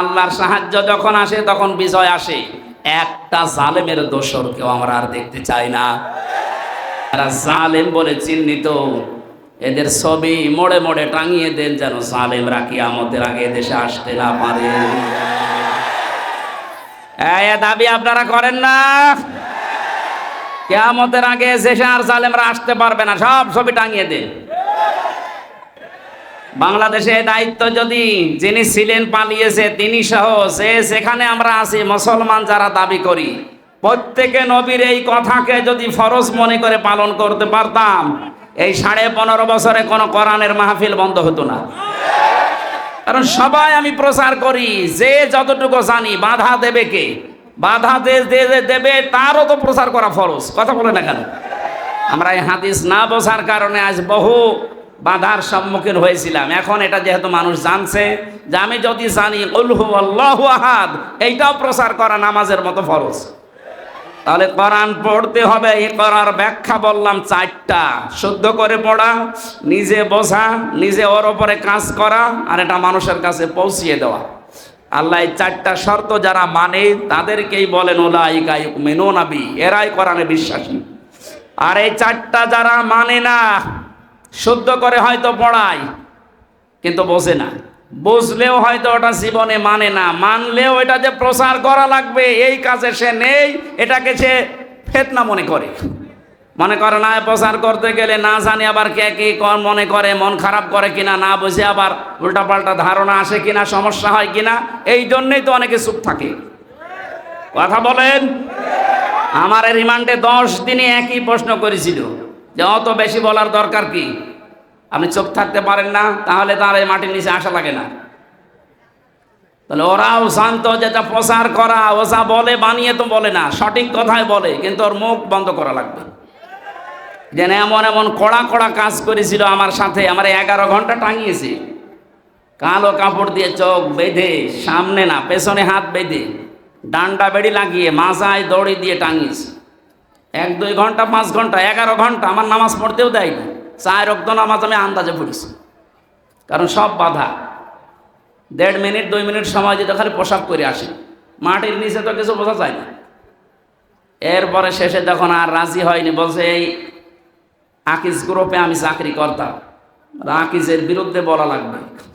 আল্লাহর সাহায্য যখন আসে, তখন বিজয় আসে। একটা জালেমের দোষর কেউ আমরা আর দেখতে চাই না। এরা জালেম বলে চিহ্নিত, এদের ছবি মোড়ে মোড়ে টাঙিয়ে দেন যেন জালেমরা কি আমাদের আগে দেশে আসতে না পারে। দাবি আপনারা করেন না। কেয়ামতের আগে দেশে আর জালেমরা আসতে পারবে না। সব ছবি টাঙিয়ে দেন। বাংলাদেশে দায়িত্ব যদি যিনি ছিলেন পালিয়েছে, তিনি সহ সে সেখানে আমরা আছি, মুসলমান যারা দাবি করি, প্রত্যেকে নবীর এই কথাকে যদি ফরজ মনে করে পালন করতে পারতাম, এই সাড়ে পনেরো বছরে কোনো কোরআনের মাহফিল বন্ধ হতো না। কারণ সবাই আমি প্রচার করি, যে যতটুকু জানি, বাধা দেবে কে? বাধা দেবে, তারও তো প্রচার করা ফরজ, কথা বলে না কেন? আমরা এই হাদিস না বোঝার কারণে আজ বহু বাধার সম্মুখীন হয়েছিলাম। এখন এটা যেহেতু মানুষ জানছে যে আমি যদি জানি আহাদ এইটাও প্রচার করা নামাজের মতো ফরজ। তাহলে কোরআন পড়তে হবে, এই করার ব্যাখ্যা বললাম চারটা। শুদ্ধ করে পড়া, নিজে বোঝা, নিজে ওর ওপরে কাজ করা, আর এটা মানুষের কাছে পৌঁছিয়ে দেওয়া। আল্লাহ চারটা শর্ত যারা মানে তাদেরকেই বলেন ওলাই মেনো নাবি এরাই কোরআনে বিশ্বাসী। আর এই চারটা যারা মানে না শুদ্ধ করে হয়তো পড়ায়, কিন্তু বোঝে না। বুঝলেও হয়তো ওটা জীবনে মানে না। মানলেও এটা যে প্রচার করা লাগবে, এই কাজে সে নেই, এটাকে সে ফেতনা মনে করে। মনে করে না, প্রচার করতে গেলে না জানি আবার কে কি মনে করে মন খারাপ করে কিনা, না বুঝে আবার উল্টাপাল্টা ধারণা আসে কিনা, সমস্যা হয় কিনা, এই জন্যই তো অনেকে চুপ থাকে। কথা বলেন? আমার রিমান্ডে দশ দিনে একই প্রশ্ন করেছিল। যে অত বেশি বলার দরকার কি? আপনি চোখ থাকতে পারেন না, তাহলে তার এই মাটির নিচে আসা লাগে না। তাহলে ওরাও শান্ত, যেটা প্রচার করা, ও যা বলে বানিয়ে তো বলে না, সঠিক কথাই বলে, কিন্তু ওর মুখ বন্ধ করা লাগবে। যেন এমন এমন কড়া কড়া কাজ করেছিল আমার সাথে, আমার এগারো ঘণ্টা টাঙিয়েছে। কালো কাপড় দিয়ে চোখ বেঁধে, সামনে না, পেছনে হাত বেঁধে, ডান্ডা বেড়ি লাগিয়ে, মাজায় দড়ি দিয়ে টাঙিয়েছে। এক, দুই ঘণ্টা, পাঁচ ঘণ্টা, এগারো ঘণ্টা আমার নামাজ পড়তেও দেয়নি। চার রক্ত নামাজ আমি আন্দাজে পড়েছি। কারণ সব বাধা। দেড় মিনিট, দুই মিনিট সময় যেতে খালি পোশাক করে আসি। মাটির নিচে তো কিছু বোঝা যায় না। এরপরে শেষে যখন আর রাজি হয়নি। বলছে, এই আকিজ গ্রুপে আমি চাকরি করতাম। আকিজের বিরুদ্ধে বলা লাগবে।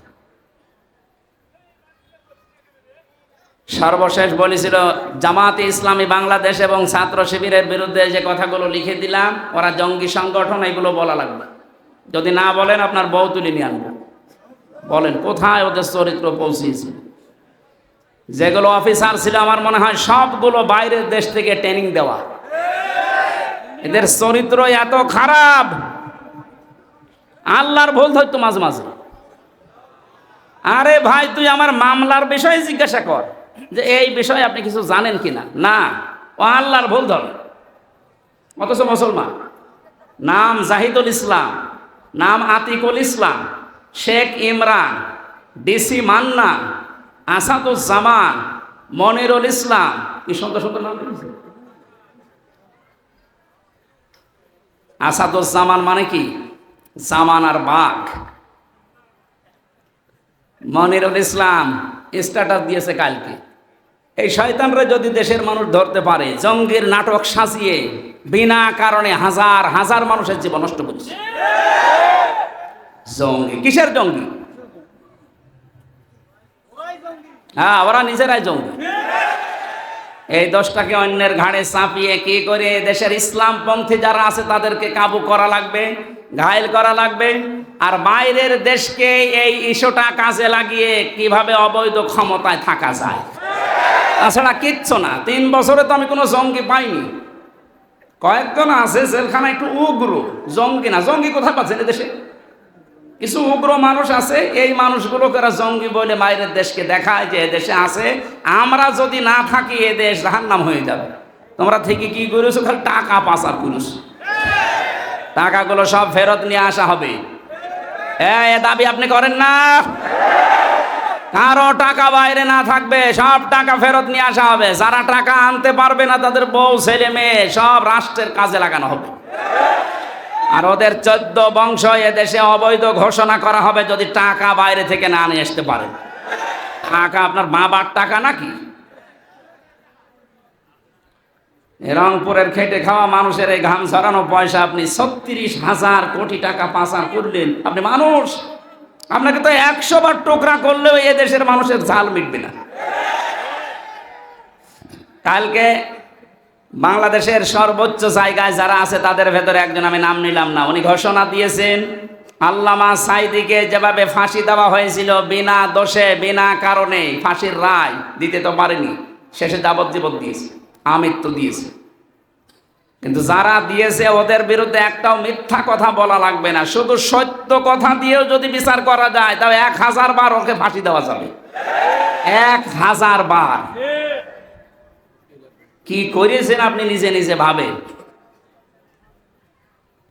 সর্বশেষ বলেছিল, জামাতে ইসলামী বাংলাদেশ এবং ছাত্র শিবিরের বিরুদ্ধে যে কথাগুলো লিখে দিলাম, ওরা জঙ্গি সংগঠন, এগুলো বলা লাগবে। যদি না বলেন, আপনার বউ তুলে নিয়ে আনবেন বলেন, কোথায় ওদের চরিত্র পৌঁছিয়েছে? যেগুলো অফিসার ছিল, আমার মনে হয় সবগুলো বাইরের দেশ থেকে ট্রেনিং দেওয়া। এদের চরিত্র এত খারাপ। আল্লাহর ভুল ধরতো মাঝে মাঝে। আরে ভাই, তুই আমার মামলার বিষয়ে জিজ্ঞাসা কর। যে এই বিষয়ে আপনি কিছু জানেন কিনা? না। না ও আল্লাহর ভুল ধর। অথচ মুসলমান। নাম জাহিদুল ইসলাম, নাম আতিকুল ইসলাম, শেখ ইমরান, ডিসি মান্না, আসাদুজ্জামান, মনিরুল ইসলাম। কি সুন্দর সুন্দর নাম? আসাদুজ্জামান মানে কি? জামান আর বাঘ। মনিরুল ইসলাম স্ট্যাটাস দিয়েছে কালকে। এই শয়তানরা যদি দেশের মানুষ ধরতে পারে, জঙ্গির নাটক সাজিয়ে বিনা কারণে হাজার হাজার মানুষের জীবন নষ্ট করছে। জঙ্গি, কিসের জঙ্গি? হ্যাঁ ওরা নিজেরাই জঙ্গি। এই দশটাকে অন্যের ঘাড়ে চাপিয়ে কি করে দেশের ইসলামপন্থী যারা আছে তাদেরকে কাবু করা লাগবে, ঘায়েল করা লাগবে? আর বাইরের দেশকে এই ইস্যুটা কাজে লাগিয়ে কীভাবে অবৈধ ক্ষমতায় থাকা যায়? তাছাড়া কিচ্ছু না। তিন বছরে তো আমি কোনো জঙ্গি পাইনি। কয়েকজন আছে জেলখানা একটু উগ্র জঙ্গি না। জঙ্গি কোথায় পাচ্ছেন দেশে কিছু উগ্র মানুষ আছে, এই মানুষগুলোকে জঙ্গি বলে বাইরের দেশকে দেখায় যে দেশে আছে। আমরা যদি না থাকি, এ দেশ জাহান্নাম হয়ে যাবে। তোমরা থেকে কি করেছ? খালি টাকা পাচার করেছ। টাকাগুলো সব ফেরত নিয়ে আসা হবে। হ্যাঁ এ দাবি আপনি করেন না। কারও টাকা বাইরে না থাকবে, সব টাকা ফেরত নিয়ে আসা হবে। যারা টাকা আনতে পারবে না, তাদের বউ, ছেলে, মেয়ে, সব রাষ্ট্রের কাজে লাগানো হবে। আর ওদের চোদ্দ বংশ এদেশে অবৈধ ঘোষণা করা হবে যদি টাকা বাইরে থেকে না নিয়ে আসতে পারে। টাকা আপনার বাবার টাকা নাকি? রংপুরের খেটে খাওয়া মানুষের এই ঘাম ছড়ানো পয়সা আপনি ছত্রিশ হাজার কোটি টাকা পাচার করলেন। আপনি মানুষ। আপনাকে তো একশো বার টোকরা করলেও এ দেশের মানুষের ঝাল মিটবে না। কালকে বাংলাদেশের সর্বোচ্চ জায়গায় যারা আছে, তাদের ভেতরে একজন, আমি নাম নিলাম না, উনি ঘোষণা দিয়েছেন, আল্লামা সাইদিকে যেভাবে ফাঁসি দেওয়া হয়েছিল, বিনা দোষে, বিনা কারণে, ফাঁসির রায় দিতে তো পারেনি, শেষে যাবজ্জীবন দিয়েছে, আমৃত্যু দিয়েছে। কিন্তু যারা দিয়েছে ওদের বিরুদ্ধে একটাও মিথ্যা কথা বলা লাগবে না। শুধু সত্য কথা দিয়েও যদি বিচার করা যায় তবে এক হাজার বার ওকে ফাঁসি দেওয়া যাবে। এক হাজার বার। কি করেছেন আপনি নিজে নিজে ভাবে?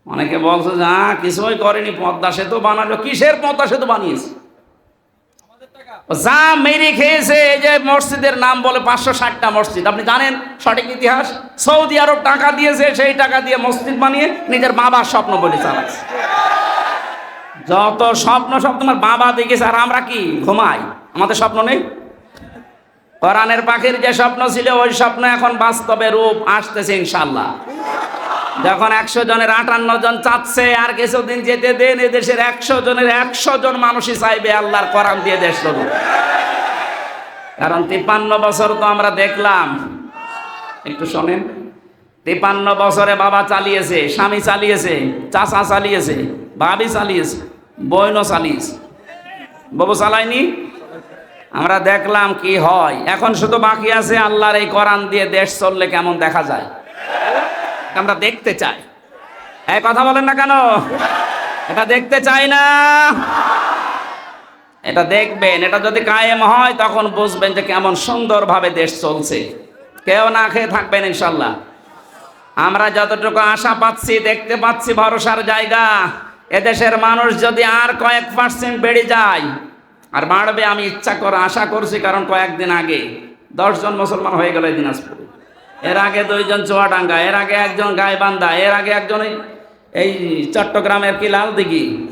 অনেকে বলছে, যে, কিছুই করেনি, পদ্মা সেতু বানালো। কিসের পদ্মা সেতু বানিয়েছে? যা মেরে খেয়েছে যে মসজিদের নাম বলে পাঁচশো ষাটটা মসজিদ। আপনি জানেন সঠিক ইতিহাস? সৌদি আরব টাকা দিয়েছে, সেই টাকা দিয়ে মসজিদ বানিয়ে নিজের বাবার স্বপ্ন বলে চালাচ্ছে। যত স্বপ্ন সব তোমার বাবা দেখেছে, আর আমরা কি? ঘুমাই। আমাদের স্বপ্ন নেই? কোরআনের পাখির যে স্বপ্ন ছিল, ওই স্বপ্ন এখন বাস্তবে রূপ আসতেছে ইনশাল্লাহ যখন একশো জনের আটান্ন জন চাচ্ছে, আর কিছুদিন যেতে দেন দেশের একশো জনের একশো জন মানুষই চাইবে আল্লাহর কোরআন দিয়ে দেশ চলুক কারণ তিপ্পান্ন বছর তো আমরা দেখলাম। একটু শোনেন, তিপ্পান্ন বছরে বাবা চালিয়েছে, স্বামী চালিয়েছে, চাচা চালিয়েছে, ভাবি চালিয়েছে বইনও চালিয়েছে। বাবু চালায়নি? আমরা দেখলাম কি হয়। এখন শুধু বাকি আছে আল্লাহর এই কোরআন দিয়ে দেশ চললে কেমন দেখা যায়? আমরা দেখতে চাই। এই, কথা বলেন না কেন? এটা দেখতে চাই না। এটা দেখবেন, এটা যদি কায়েম হয়, তখন বুঝবেন যে কেমন সুন্দরভাবে দেশ চলছে। কেউ না খেয়ে থাকবেন ইনশাল্লাহ। আমরা যতটুকু আশা পাচ্ছি, দেখতে পাচ্ছি ভরসার জায়গা। এদেশের মানুষ যদি আর কয়েক পার্সেন্ট বেড়ে যায়, আর বাড়বে, আমি ইচ্ছা করে আশা করছি, কারণ কয়েকদিন আগে দশজন মুসলমান হয়ে গেল দিনাজপুরে। এর আগে দুইজন চুয়াডাঙ্গা, এর আগে একজন গাইবান্ধা, এর আগে একজন এই- চট্টগ্রামের কি লাল দিঘি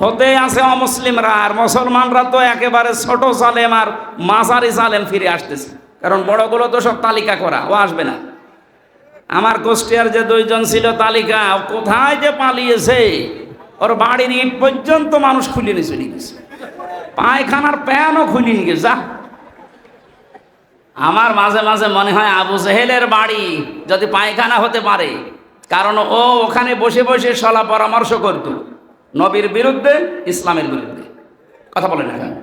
হতে আছে অমুসলিমরা আর মুসলমানরা তো একেবারে ছোট সালেম আর মাঝারি সালেম ফিরে আসতেছে। কারণ বড়গুলো তো সব তালিকা করা, ও আসবে না। আমার কুষ্টিয়ার যে দুইজন ছিল তালিকা কোথায় যে পালিয়েছে? ওর বাড়ির ইট পর্যন্ত মানুষ খুলে নিয়ে চলে গেছে পায়খানার প্যানও খুলে নিয়ে গেছে যা আমার মাঝে মাঝে মনে হয় আবু জেহেলের বাড়ি যদি পায়খানা হতে পারে। কারণ ও ওখানে বসে বসে সলা পরামর্শ করত। নবীর বিরুদ্ধে, ইসলামের বিরুদ্ধে। কথা বলেন এখানে।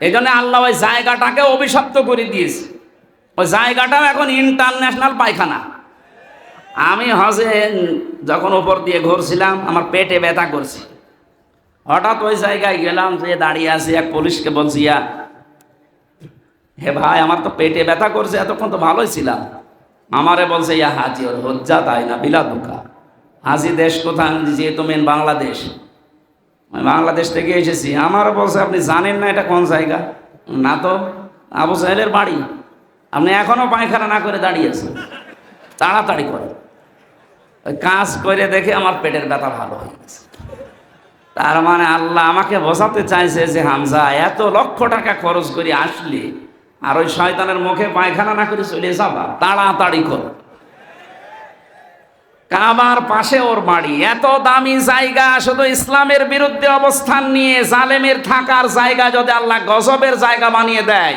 এই জন্য আল্লাহ ওই জায়গাটাকে অভিশপ্ত করে দিয়েছে। ওই জায়গাটাও এখন ইন্টারন্যাশনাল পায়খানা। আমি হজে যখন ওপর দিয়ে ঘুরছিলাম, আমার পেটে ব্যথা করছে। হঠাৎ ওই জায়গায় গেলাম, যে দাঁড়িয়ে আছে এক পুলিশকে বলছি, ইয়া হে ভাই, আমার তো পেটে ব্যথা করছে, এতক্ষণ তো ভালোই ছিলাম। আমারে বলছে, ইয়া হাজি, ওর হজ্জা তাই না, বিলা দুকা। হাজি, দেশ কোথায়? যেহেতু মেন বাংলাদেশ। আমি বাংলাদেশ থেকে এসেছি। আমারও বলছে, আপনি জানেন না এটা কোন জায়গা? না তো, আবু সাহেলের বাড়ি। আপনি এখনও পায়খানা না করে দাঁড়িয়েছেন তাড়াতাড়ি করে ওই কাজ করে দেখে আমার পেটের ব্যথা ভালো হয়ে গেছে। তার মানে আল্লাহ আমাকে বোঝাতে চাইছে যে, হামজা, এত লক্ষ টাকা খরচ করে আসলে আর ওই শয়তানের মুখে পায়খানা না করে চলে যাবা তাড়াতাড়ি কর। কাবার পাশে ওর বাড়ি, এত দামি জায়গা, শুধু ইসলামের বিরুদ্ধে অবস্থান নিয়ে জালেমের থাকার জায়গা যদি আল্লাহ গজবের জায়গা বানিয়ে দেয়,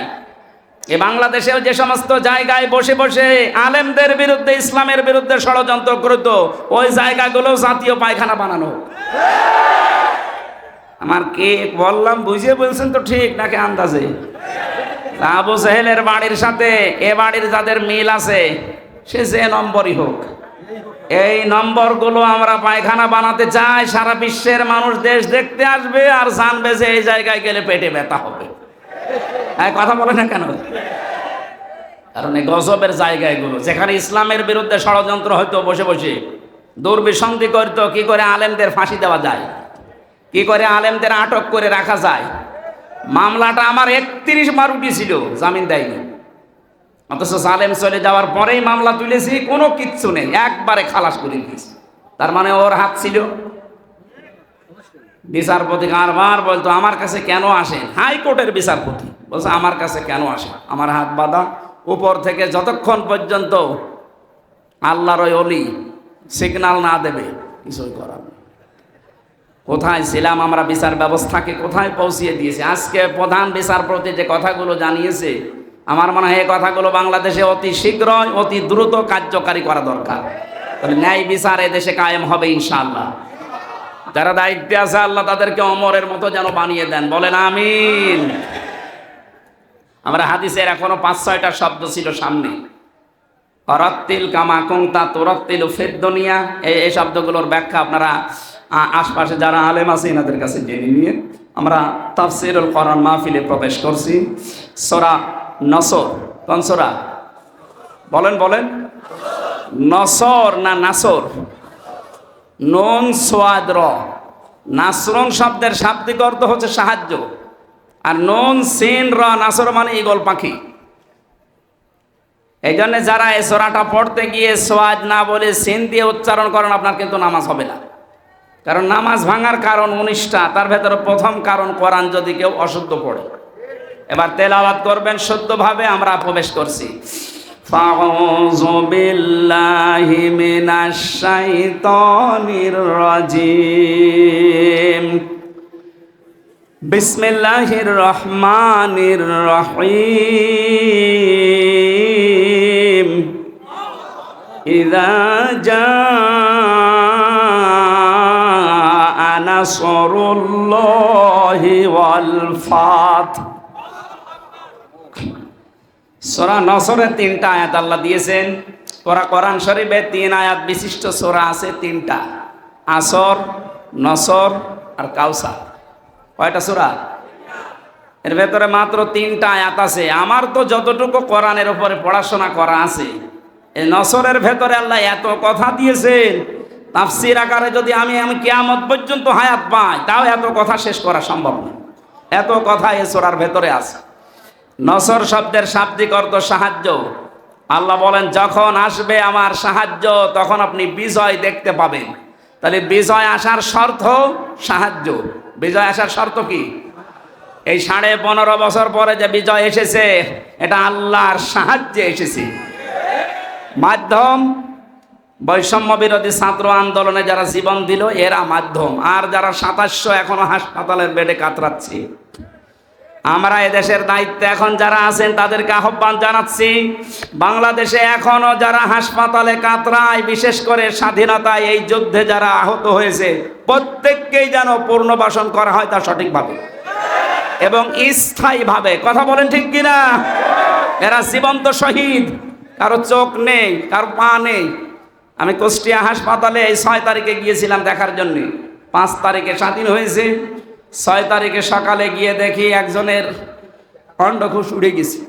এ বাংলাদেশেও যে সমস্ত জায়গায় বসে বসে আলেমদের বিরুদ্ধে, ইসলামের বিরুদ্ধে ষড়যন্ত্র করত, ওই জায়গাগুলো জাতীয় পায়খানা বানানো। আমার কে বললাম, বুঝিয়ে বলছেন তো ঠিক নাকি আন্দাজে? আবু সাহেলের বাড়ির সাথে, এ বাড়ির যাদের মিল আছে, সে যে নম্বরই হোক। এই নম্বরগুলো আমরা পায়খানা বানাতে চাই, সারা বিশ্বের মানুষ দেশ দেখতে আসবে আর জানবে যে এই জায়গায় গেলে পেটে ব্যথা হবে। হ্যাঁ কথা বলে না কেন? কারণ এই গজবের জায়গা এগুলো যেখানে ইসলামের বিরুদ্ধে ষড়যন্ত্র হয়তো বসে বসে, দুর্বিসন্ধি করতো, কি করে আলেমদের ফাঁসি দেওয়া যায়? কি করে আলেমদের আটক করে রাখা যায়? মামলাটা আমার একত্রিশ বার উঠেছিল, জামিন দেয়নি। অথচ সালেম চলে যাওয়ার পরেই মামলা তুলেছি, কোনো কিচ্ছু নেই, একবারে খালাস করে দিয়েছি। তার মানে ওর হাত ছিল। বিচারপতি কারবার বলতো, আমার কাছে কেন আসেন? হাইকোর্টের বিচারপতি বলছে, আমার কাছে কেন আসে আমার হাত বাঁধা। উপর থেকে যতক্ষণ পর্যন্ত আল্লাহর ওই অলি সিগনাল না দেবে, কিছুই করার। কোথায় ছিলাম, আমরা বিচার ব্যবস্থাকে কোথায় পৌঁছিয়ে দিয়েছি? আজকে প্রধান বিচারপতি যে কথাগুলো জানিয়েছে, আমার মনে হয় এই কথাগুলো বাংলাদেশে অতি শীঘ্রই, অতি দ্রুত কার্যকারী করা দরকার। তাহলে ন্যায় বিচার দেশে কায়েম হবে ইনশাআল্লাহ। যারা দায়িত্বে আছে, আল্লাহ তাদেরকে অমরের মতো যেন বানিয়ে দেন। বলেন আমিন। আমরা হাদিসের এখনও পাঁচ, ছয়টা শব্দ ছিল সামনে। অরত্তিল কামা কুংতা তোরত্তিল ফেদ্দনিয়া এই শব্দগুলোর ব্যাখ্যা আপনারা আশপাশে যারা আলেম আছে, এনাদের কাছে জেনে নিয়ে আমরা তাফসিরুল কোরআন মাহফিলে প্রবেশ করছি। সোরা নসর, কোন সোরা? বলেন বলেন। নসর না নাসর? নন সোয়াদ র। নাসরন শব্দের শাব্দিক অর্থ হচ্ছে সাহায্য। আর নন, সেন, র, নাসর মানে ইগল পাখি। এই জন্য যারা এই সোরাটা পড়তে গিয়ে সোয়াজ না বলে সেন দিয়ে উচ্চারণ করেন, আপনার কিন্তু নামাজ হবে না। কারণ নামাজ ভাঙার কারণ উনিশটা তার ভেতরে প্রথম কারণ কোরআন যদি কেউ অশুদ্ধ পড়ে এবার তেলাওয়াত করবেন শুদ্ধভাবে আমরা প্রবেশ করছি فأعوذ بالله من الشيطان الرجيم بسم الله الرحمن الرحيم إذا جاء নাসরুল্লাহি ওয়াল ফাত। সোরা নসরের তিনটা আয়াত আল্লাহ দিয়েছেন। ওরা কোরআন শরীফে তিন আয়াত বিশিষ্ট সোরা আছে, তিনটা। আসর, নসর আর কাউসার। কয়টা সোরা? এর ভেতরে মাত্র তিনটা আয়াত আছে। আমার তো যতটুকু কোরআনের উপরে পড়াশোনা করা আছে, এই নসরের ভেতরে আল্লাহ এত কথা দিয়েছেন। তাফসির আকারে যদি আমি আমি কিয়ামত পর্যন্ত হায়াত পাই, তাও এত কথা শেষ করা সম্ভব না। এত কথা এ সোরার ভেতরে আছে। নসর শব্দের শাব্দিক অর্থ সাহায্য। আল্লাহ বলেন, যখন আসবে আমার সাহায্য, তখন আপনি বিজয় দেখতে পাবেন। তাহলে বিজয় আসার শর্ত সাহায্য। বিজয় আসার শর্ত কি? এই সাড়ে পনেরো বছর পরে যে বিজয় এসেছে, এটা আল্লাহর সাহায্যে এসেছে। মাধ্যম বৈষম্য বিরোধী ছাত্র আন্দোলনে যারা জীবন দিল, এরা মাধ্যম। আর যারা সাতাশশো এখনও হাসপাতালের বেডে কাতরাচ্ছি, আমরা এদেশের দায়িত্বে এখন যারা আছেন তাদেরকে আহ্বান জানাচ্ছি, বাংলাদেশে এখনও যারা হাসপাতালে কাতরায়, বিশেষ করে স্বাধীনতায় এই যুদ্ধে যারা আহত হয়েছে, প্রত্যেককেই যেন পুনর্বাসন করা হয় তা সঠিকভাবে। এবং স্থায়ীভাবে, কথা বলেন ঠিক কিনা? এরা জীবন্ত শহীদ, কারও চোখ নেই, কারও পা নেই আমি কুষ্টিয়া হাসপাতালে এই ছয় তারিখে গিয়েছিলাম দেখার জন্য। পাঁচ তারিখে স্বাধীন হয়েছে। ছয় তারিখে সকালে গিয়ে দেখি একজনের অন্ডখোষ উড়ে গেছে।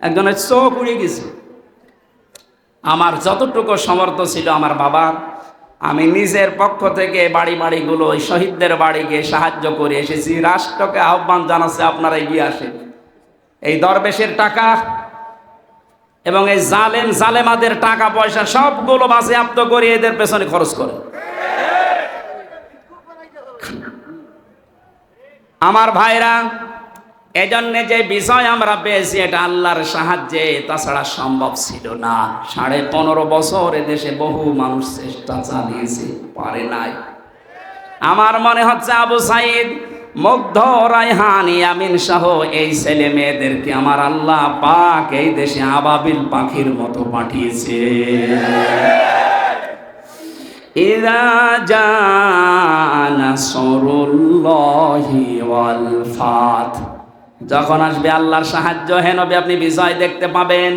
একজনের চোখ উড়ে গেছে। আমার যতটুকু সমর্থ ছিল আমার বাবার, আমি নিজের পক্ষ থেকে বাড়ি বাড়িগুলো ওই শহীদদের বাড়ি গিয়ে সাহায্য করে এসেছি। রাষ্ট্রকে আহ্বান জানাচ্ছে, আপনারা এগিয়ে আসেন। এই দরবেশের টাকা এবং এই জালেম জালেমাদের টাকা পয়সা সবগুলো বাজেয়াপ্ত করে এদের পেছনে খরচ করে। আমার ভাইরা, এজন্য যে বিষয় আমরা পেয়েছি, এটা আল্লাহর সাহায্যে, তাছাড়া সম্ভব ছিল না। সাড়ে পনেরো বছর দেশে বহু মানুষ চেষ্টা চালিয়েছে, পারে নাই। আমার মনে হচ্ছে আবু সাইদ মুগ্ধ রায়হান ইয়ামিন সহ এই ছেলে মেয়েদেরকে আমার আল্লাহ পাক এই দেশে আবাবিল পাখির মতো পাঠিয়েছে। যখন আসবে আল্লাহর সাহায্য হেন হবে আপনি বিজয় দেখতে পাবেন।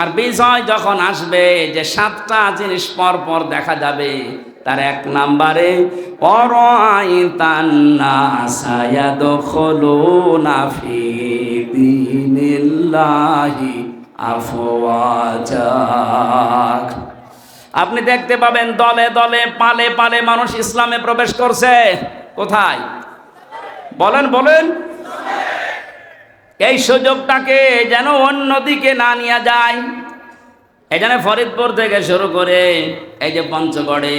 আর বিজয় যখন আসবে, যে সাতটা জিনিস পর পর দেখা যাবে তার এক নাম্বারে আপনি দেখতে পাবেন দলে দলে, পালে পালে মানুষ ইসলামে প্রবেশ করছে। কোথায়? বলেন বলেন। এই সুযোগটাকে যেন অন্যদিকে না নিয়ে যায়। জন্য ফরিদপুর থেকে শুরু করে, এই যে পঞ্চগড়ে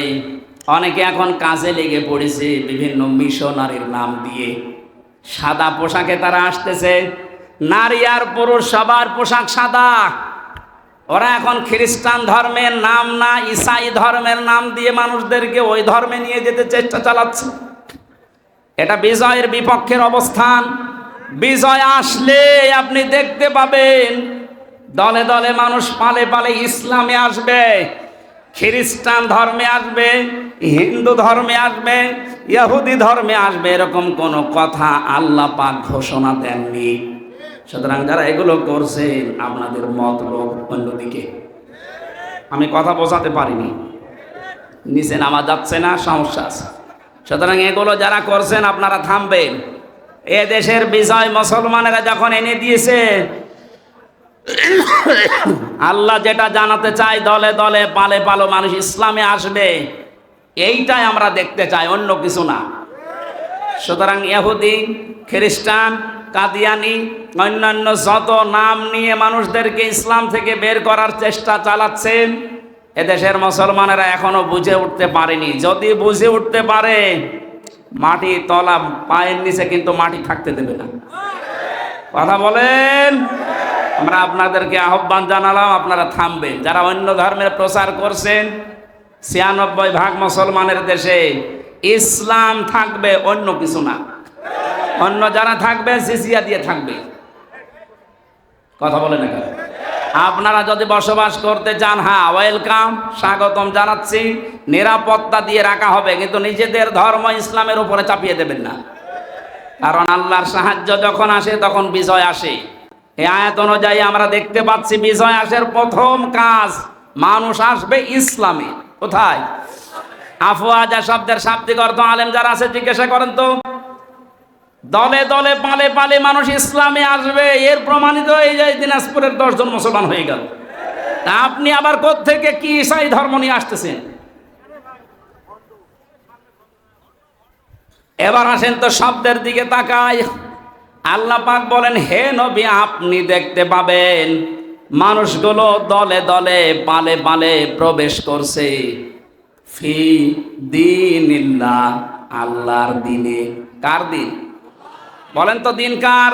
অনেকে এখন কাজে লেগে পড়েছে বিভিন্ন মিশনারির নাম দিয়ে। সাদা পোশাকে তারা আসতেছে। নারী আর পুরুষ, সবার পোশাক সাদা। ওরা এখন খ্রিস্টান ধর্মের নাম না, ইসাই ধর্মের নাম দিয়ে মানুষদেরকে ওই ধর্মে নিয়ে যেতে চেষ্টা চালাচ্ছে। এটা বিজয়ের বিপক্ষের অবস্থান। বিজয় আসলে আপনি দেখতে পাবেন। দলে দলে মানুষ পালে পালে ইসলামে আসবে। খ্রিস্টান ধর্মে আসবে, হিন্দু ধর্মে আসবে, ইহুদি ধর্মে আসবে, এরকম কোনো কথা আল্লাহ পাক ঘোষণা দেননি। সুতরাং যারা এগুলো করছেন, আপনাদের মতলব অন্যদিকে। আমি কথা বোঝাতে পারিনি। নিচে নামা যাচ্ছে না, সমস্যা আছে। সুতরাং এগুলো যারা করছেন, আপনারা থামবেন। এ দেশের বিজয় মুসলমানেরা যখন এনে দিয়েছে আল্লাহ যেটা জানাতে চায় দলে দলে, পালে পালো মানুষ ইসলামে আসবে, এইটাই আমরা দেখতে চাই, অন্য কিছু না। সুতরাং ইহুদি, খ্রিস্টান, কাদিয়ানি, অন্যান্য যত নাম নিয়ে মানুষদেরকে ইসলাম থেকে বের করার চেষ্টা চালাচ্ছেন এদেশের মুসলমানেরা এখনও বুঝে উঠতে পারেনি। যদি বুঝে উঠতে পারে, মাটি তলা পায়ের নিচে কিন্তু মাটি থাকতে দেবে না। কথা বলেন? আমরা আপনাদেরকে আহ্বান জানালাম, আপনারা থামবেন। যারা অন্য ধর্মের প্রচার করছেন, ছিয়ানব্বই ভাগ মুসলমানের দেশে ইসলাম থাকবে, অন্য কিছু না। অন্য যারা থাকবে, সিসিয়া দিয়ে থাকবে। কথা বলেন এখানে। আপনারা যদি বসবাস করতে চান হ্যাঁ ওয়েলকাম, স্বাগতম জানাচ্ছি। নিরাপত্তা দিয়ে রাখা হবে, কিন্তু নিজেদের ধর্ম ইসলামের উপরে চাপিয়ে দেবেন না। কারণ আল্লাহর সাহায্য যখন আসে, তখন বিজয় আসে। এই আয়াত অনুযায়ী আমরা দেখতে পাচ্ছি বিজয় আসের প্রথম কাজ, মানুষ আসবে ইসলামে। কোথায়? আফওয়াজা শব্দের শাব্দিক অর্থ আলেম যারা আছে, জিজ্ঞাসা করেন তো। দলে দলে, পালে পালে মানুষ ইসলামে আসবে। এর প্রমাণিত এই যে দিনাজপুরের দশজন মুসলমান হয়ে গেল। তা আপনি আবার থেকে কি ইসাই ধর্ম নিয়ে আসতেছেন? এবার আসেন তো শব্দের দিকে তাকায় আল্লাহ পাক বলেন, হে নবী, আপনি দেখতে পাবেন, মানুষগুলো দলে দলে পালে পালে প্রবেশ করছে। ফি দিনিল্লাহ, আল্লাহর দিনে। কার দিন? বলেন তো, দিন কার?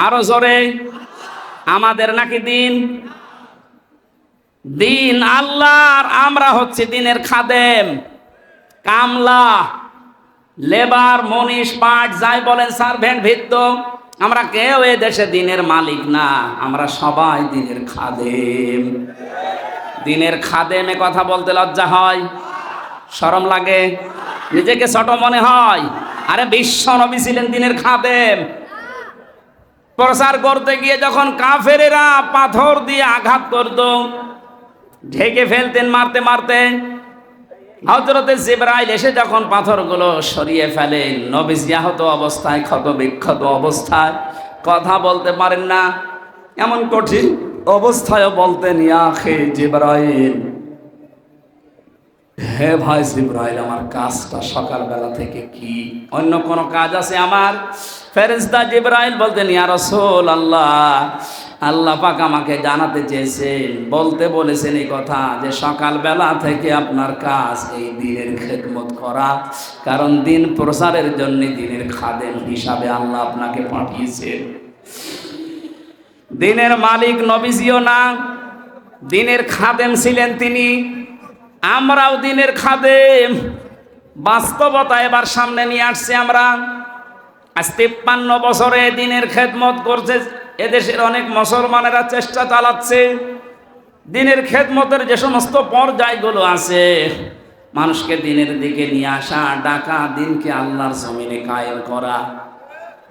আরও জোরে। আমাদের নাকি দিন? দিন আল্লাহর, আমরা হচ্ছে দিনের খাদেম। কামলা। লেবার, মনীষ, পাট, যাই বলেন সার্ভেন্ট ভিত্ত আমরা কেউ এ দেশে দিনের মালিক না, আমরা সবাই দিনের খাদেম। দিনের খাদেমে কথা বলতে লজ্জা হয়, সরম লাগে, নিজেকে ছোট মনে হয়, আরে বিশ্ব নবী ছিলেন দিনের খাদেম। প্রচার করতে গিয়ে যখন কাফেরেরা পাথর দিয়ে আঘাত করত, ঢেকে ফেলতেন মারতে মারতে হজরতে জিব্রাইল এসে যখন পাথরগুলো সরিয়ে ফেলেন নবীজ আহত অবস্থায়, ক্ষত বিক্ষত অবস্থায়, কথা বলতে পারেন না, এমন কঠিন অবস্থায় বলতেন ইয়াখে জিব্রাইল, হে ভাই জিব্রাইল, আমার কাজটা সকালবেলা থেকে কি? অন্য কোনো কাজ আছে আমার? ফেরেশতা জিব্রাইল বলতেন, ইয়া রাসূল আল্লাহ আল্লাহ পাক আমাকে জানাতে চেয়েছেন, বলতে বলেছেন এই কথা যে সকালবেলা থেকে আপনার কাজ এই দিনের খেদমত করা, কারণ দিন প্রসারের জন্য দিনের খাদেম হিসাবে আল্লাহ আপনাকে পাঠিয়েছেন। দিনের মালিক নবীজিও না, দিনের খাদেম ছিলেন তিনি, আমরাও দিনের খাদেম। বাস্তবতা এবার সামনে নিয়ে আসছি আমরা। আজ তিপ্পান্ন বছরে দিনের খেদমত করছে এদেশের অনেক মুসলমানেরা চেষ্টা চালাচ্ছে। দিনের খেদমতের যে সমস্ত পর্যায়গুলো আছে, মানুষকে দিনের দিকে নিয়ে আসা, ডাকা, দিনকে আল্লাহর জমিনে কায়েম করা।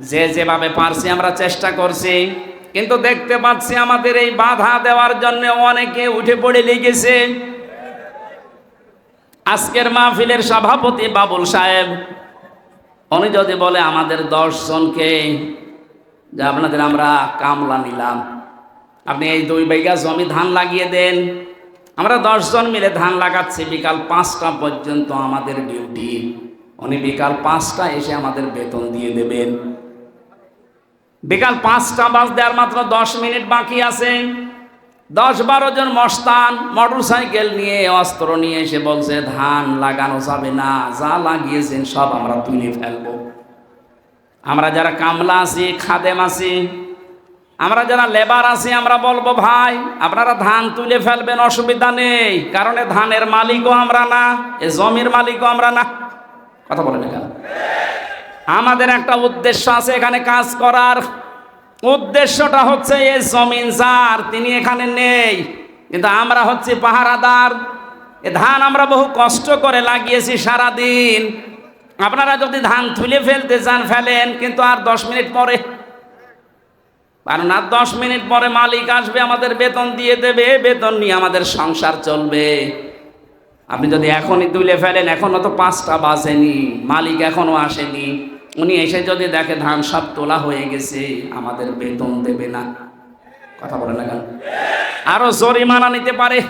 যে যেভাবে পারছি আমরা চেষ্টা করছি, কিন্তু দেখতে পাচ্ছি আমাদের এই বাধা দেওয়ার জন্য অনেকে উঠে পড়ে লেগেছে। আজকের মাহফিলের সভাপতি বাবুল সাহেব, উনি যদি বলে আমাদের দশ জনকে যে আপনাদের আমরা কামলা নিলাম। আপনি এই দুই বিঘা জমি ধান লাগিয়ে দেন। আমরা দশজন মিলে ধান লাগাচ্ছি, বিকাল পাঁচটা পর্যন্ত আমাদের ডিউটি। উনি বিকাল পাঁচটা এসে আমাদের বেতন দিয়ে দেবেন। বিকাল পাঁচটা বাস দেওয়ার মাত্র দশ মিনিট বাকি আছে। দশ বারো জন মস্তান মোটর সাইকেল নিয়ে, অস্ত্র নিয়ে এসে বলছে, ধান লাগানো যাবে না, যা লাগিয়েছেন সব আমরা তুলে ফেলব। আমরা যারা কামলা আছি, খাদেম আছি, আমরা যারা লেবার আছি, আমরা বলব, ভাই, আপনারা ধান তুলে ফেলবেন, অসুবিধা নেই। কারণ এ ধানের মালিকও আমরা না, এ জমির মালিকও আমরা না। কথা বলেন এখানে। আমাদের একটা উদ্দেশ্য আছে এখানে কাজ করার। উদ্দেশ্যটা হচ্ছে এই জমিন যার, তিনি এখানে নেই। কিন্তু আমরা হচ্ছে পাহারাদার। এ ধান আমরা বহু কষ্ট করে লাগিয়েছি সারা দিন আপনারা যদি ধান তুলে ফেলতে চান, ফেলেন, কিন্তু আর দশ মিনিট পরে। কারণ আর দশ মিনিট পরে মালিক আসবে, আমাদের বেতন দিয়ে দেবে, বেতন নিয়ে আমাদের সংসার চলবে। আপনি যদি এখনই তুলে ফেলেন, এখনও তো পাঁচটা বাজেনি, মালিক এখনও আসেনি। উনি এসে যদি দেখে ধান সব তোলা হয়ে গেছে, আমাদের বেতন দেবে না। কথা বলে না কেন? আরও জরিমানা নিতে পারে।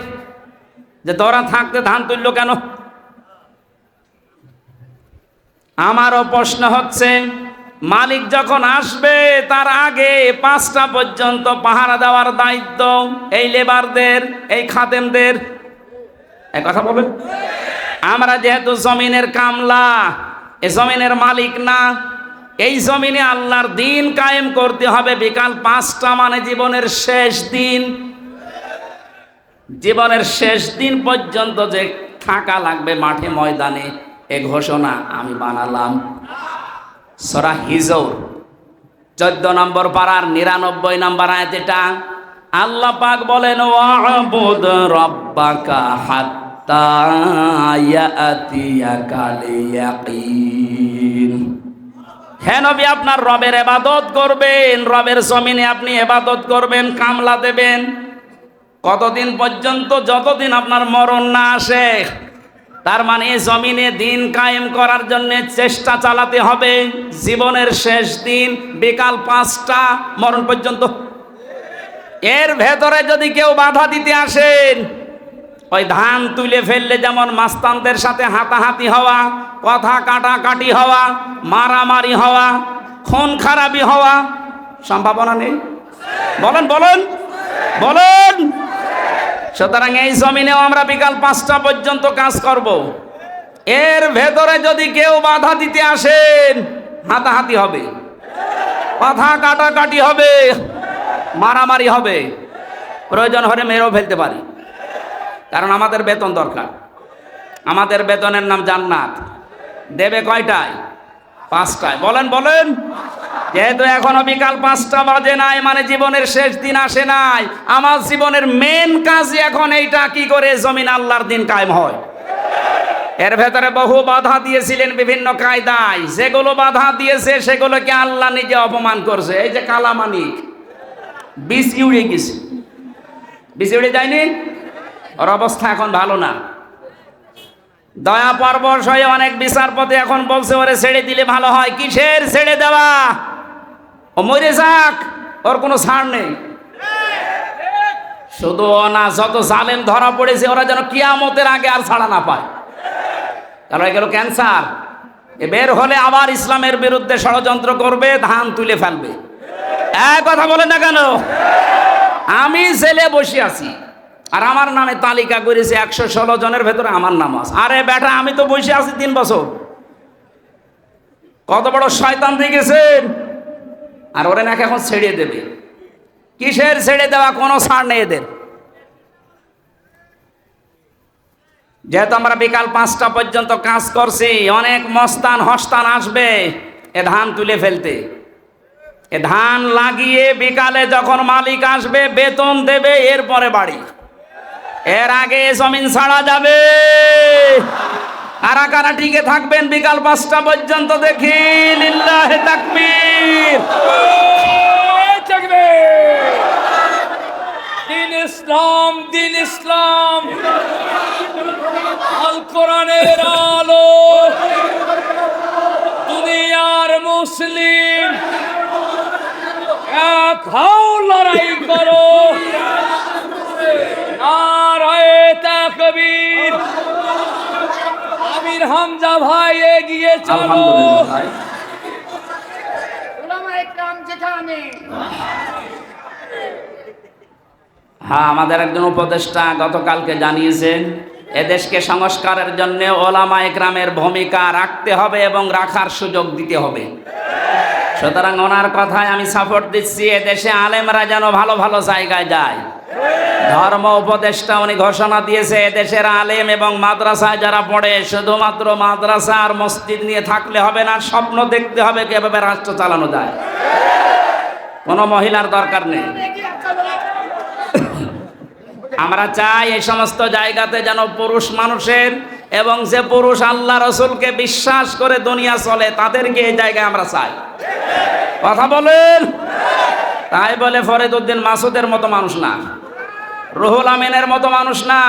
যে তোরা থাকতে ধান তুললো কেন? আমারও প্রশ্ন হচ্ছে, মালিক যখন আসবে, তার আগে পাঁচটা পর্যন্ত পাহারা দেওয়ার দায়িত্ব এই লেবারদের, এই খাদেমদের। এই কথা বলবেন? আমরা যেহেতু জমিনের কামলা, এ জমিনের মালিক না, এই জমিনে আল্লাহর দিন কায়েম করতে হবে। বিকাল পাঁচটা মানে জীবনের শেষ দিন। জীবনের শেষ দিন পর্যন্ত যে থাকা লাগবে মাঠে, ময়দানে এ ঘোষণা আমি বানালাম। সরা হিজর, চোদ্দ নম্বর পাড়ার নিরানব্বই নম্বর আয়াত এটা আল্লাহ পাক বলেন, ওয়াবুদ রব্বাকা হাত্তা ইয়াতিয়াকাল ইয়াকিন হ্যাঁ নবী, আপনার রবের এবাদত করবেন, রবের জমিনে আপনি এবাদত করবেন, কামলা দেবেন। কতদিন পর্যন্ত, যতদিন আপনার মরণ না আসে তার মানে জমিনে দিন কায়েম করার জন্য চেষ্টা চালাতে হবে। জীবনের শেষ দিন বিকাল পাঁচটা, মরণ পর্যন্ত। এর ভেতরে যদি কেউ বাধা দিতে আসেন, ওই ধান তুলে ফেললে যেমন মাস্তানদের সাথে হাতাহাতি হওয়া, কথা কাটাকাটি হওয়া, মারামারি হওয়া, খুন খারাপি হওয়া, সম্ভাবনা নেই। বলেন বলেন বলেন। সুতরাং এই জমিনেও আমরা বিকাল পাঁচটা পর্যন্ত কাজ করব। এর ভেতরে যদি কেউ বাধা দিতে আসেন, হাতাহাতি হবে। কথা কাটাকাটি হবে, মারামারি হবে। প্রয়োজন হলে মেরেও ফেলতে পারি। কারণ আমাদের বেতন দরকার। আমাদের বেতনের নাম জান্নাত। দেবে কয়টায়? পাঁচটায়। বলেন বলেন। যেহেতু এখনও বিকাল পাঁচটা বাজে নাই মানে জীবনের শেষ দিন আসে নাই, আমার জীবনের মেন কাজ এখন এইটা, কি করে জমিন আল্লাহর দিন কায়েম হয়? এর ভেতরে বহু বাধা দিয়েছিলেন বিভিন্ন কায়দায়। যেগুলো বাধা দিয়েছে, সেগুলোকে আল্লাহ নিজে অপমান করছে। এই যে কালামানিক বিষ উড়ে গেছে। বিষ উড়ে যায়নি? ওর অবস্থা এখন ভালো না। দয়া পরবশ হয়ে অনেক বিচারপতি এখন বলছে, ওরে ছেড়ে দিলে ভালো হয়। কিসের ছেড়ে দেওয়া? ও মরে যাক, ওর কোনো ছাড় নেই। শুধু না, যত জালেম ধরা পড়েছে, ওরা যেন কিয়ামতের আগে আর ছাড়া না পায়। কারণ গেল ক্যান্সার। এ বের হলে আবার ইসলামের বিরুদ্ধে ষড়যন্ত্র করবে, ধান তুলে ফেলবে। এক কথা বলে না কেন? আমি জেলে বসে আছি, আর আমার নামে তালিকা করেছে একশো ষোলো জনের ভেতরে আমার নাম আছে। আরে বেটা, আমি তো বসে আছি তিন বছর। কত বড় শয়তান দিয়ে গেছেন আর ওরা নাকি এখন ছেড়ে দেবে। কিসের ছেড়ে দেওয়া? কোনো ছাড় নেই এদের। যেহেতু আমরা বিকাল পাঁচটা পর্যন্ত কাজ করছি, অনেক মস্তান হস্তান আসবে এ ধান তুলে ফেলতে। এ ধান লাগিয়ে বিকালে যখন মালিক আসবে, বেতন দেবে, এরপরে বাড়ি। এর আগে জমিন ছাড়া যাবে। কারা কারা টিকে থাকবেন, বিকাল পাঁচটা পর্যন্ত দেখি। লিল্লাহে তাকবীর। দিন ইসলাম দিন ইসলাম। আল কোরআনের আলো। দুনিয়ার মুসলিম। এক হাও লড়াই করো। নারায়ে তাকবীর। আমির হামজা ভাই এগিয়ে চলো। হ্যাঁ আমাদের একজন উপদেষ্টা গতকালকে জানিয়েছেন এদেশকে সংস্কারের জন্য ওলামা একরামের ভূমিকা রাখতে হবে এবং রাখার সুযোগ দিতে হবে। সুতরাং ওনার কথায় আমি সাপোর্ট দিচ্ছি এদেশে আলেমরা যেন ভালো ভালো জায়গায় যায়। ধর্ম উপদেষ্টা উনি ঘোষণা দিয়েছে, এদেশের আলেম এবং মাদ্রাসায় যারা পড়ে, শুধুমাত্র মাদ্রাসা আর মসজিদ নিয়ে থাকলে হবে না স্বপ্ন দেখতে হবে কীভাবে রাষ্ট্র চালানো যায়। কোনো মহিলার দরকার নেই। আমরা চাই এই সমস্ত জায়গাতে যেন পুরুষ মানুষের এবং যে পুরুষ আল্লাহ রসুলকে বিশ্বাস করে দুনিয়া চলে, তাদেরকে এই জায়গায় আমরা চাই। কথা বলেন? তাই বলে ফরিদ উদ্দিন মাসুদের মতো মানুষ না। রুহুল আমিনের মতো মানুষ না।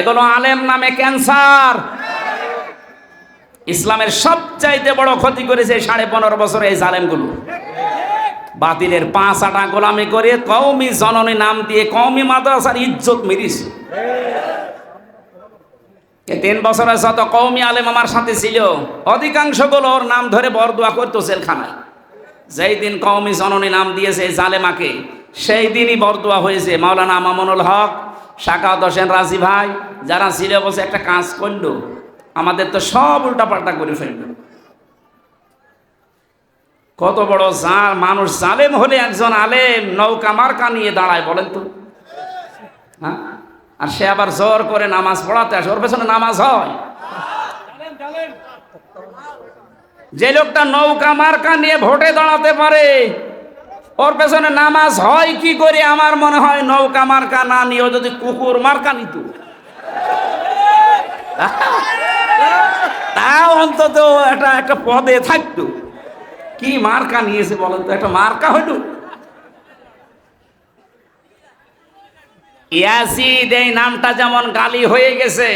এগুলো আলেম নামে ক্যান্সার। ইসলামের সবচাইতে বড় ক্ষতি করেছে সাড়ে পনেরো বছর এই জালেমগুলো। বাতিলের পাঁচ আটা গোলামি করে কৌমি জননী নাম দিয়ে কৌমি মাদ্রাসার ইজ্জত মিরিস তিন বছরের যত কৌমি আলেম আমার সাথে ছিল অধিকাংশগুলো ওর নাম ধরে বরদোয়া করতো জেলখানায়। যেই দিন কৌমি জননী নাম দিয়েছে এই জালেমাকে সেই দিনই বরদোয়া হয়েছে। মাওলানা মামুনুল হক শাকাওত হোসেন রাজি ভাই, যারা ছিল বসে একটা কাজ করল, আমাদের তো সব উল্টাপাল্টা করে ফেলল। কত বড় জা মানুষ জালেম হলে একজন আলেম নৌকা মার্কা নিয়ে দাঁড়ায়, বলেন তো। হ্যাঁ আর সে আবার জোর করে নামাজ পড়াতে আসে, ওর পেছনে নামাজ হয়। যে লোকটা নৌকা মার্কা নিয়ে ভোটে দাঁড়াতে পারে, ওর পেছনে নামাজ হয় কি করে? আমার মনে হয় নৌকা মার্কা না নিয়েও যদি কুকুর মার্কা নিত। তাও অন্তত একটা একটা পদে থাকতো। কি মার্কা নিয়েছে বলেন তো? একটা মার্কা হইল ইয়াসিদ, এই নামটা যেমন গালি হয়ে গেছে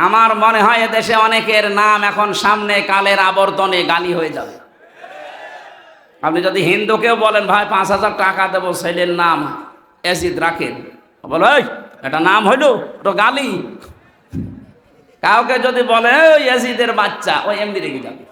আমার মনে হয় দেশে অনেকের নাম এখন সামনে কালের আবর্তনে গালি হয়ে যাবে। আপনি যদি হিন্দুকেও বলেন ভাই পাঁচ হাজার টাকা দেবো ছেলের নাম এসিদ রাখেন। বলো "এই, এটা নাম হইল ওটা গালি। কাউকে যদি বলে ওই এসিদের বাচ্চা ওই এমনি রেখে যাবে।